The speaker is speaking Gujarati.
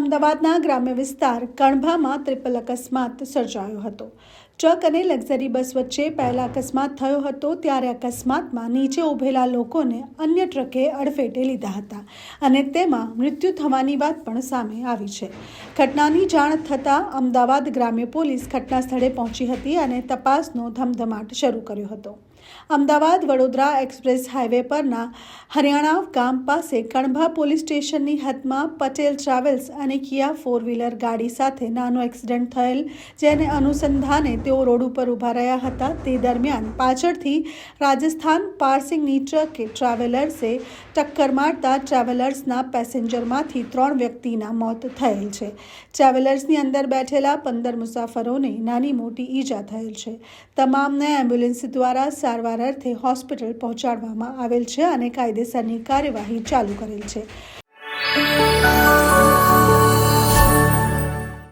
અમદાવાદના ગ્રામ્ય વિસ્તાર કણભામાં ત્રિપલ અકસ્માત સર્જાયો હતો. ટ્રક અને લક્ઝરી બસ વચ્ચે પહેલા અકસ્માત થયો હતો, ત્યારે અકસ્માતમાં નીચે ઊભેલા લોકોને અન્ય ટ્રકે અડફેટે લીધા હતા અને તેમાં મૃત્યુ થવાની વાત પણ સામે આવી છે. ઘટનાની જાણ થતાં અમદાવાદ ગ્રામ્ય પોલીસ ઘટના સ્થળે પહોંચી હતી અને તપાસનો ધમધમાટ શરૂ કર્યો હતો. અમદાવાદ વડોદરા એક્સપ્રેસ હાઈવે પરના હરિયાણા ગામ પાસે કણભા પોલીસ સ્ટેશનની હદમાં પટેલ ટ્રાવેલ્સ અને કિયા ફોર વ્હીલર ગાડી સાથે નાનો એક્સિડન્ટ થયેલ, જેને અનુસંધાને તેઓ રોડ ઉપર ઊભા રહ્યા હતા. તે દરમિયાન પાછળથી રાજસ્થાન પાર્સિંગની ટ્રકે ટ્રાવેલર્સે ટક્કર મારતા ટ્રાવેલર્સના પેસેન્જરમાંથી ત્રણ વ્યક્તિના મોત થયેલ છે. ટ્રાવેલર્સની અંદર બેઠેલા પંદર મુસાફરોને નાની મોટી ઈજા થયેલ છે. તમામને એમ્બ્યુલન્સ દ્વારા સારવાર અર્થે હોસ્પિટલ પહોંચાડવામાં આવેલ છે અને કાયદેસરની કાર્યવાહી ચાલુ કરેલ છે.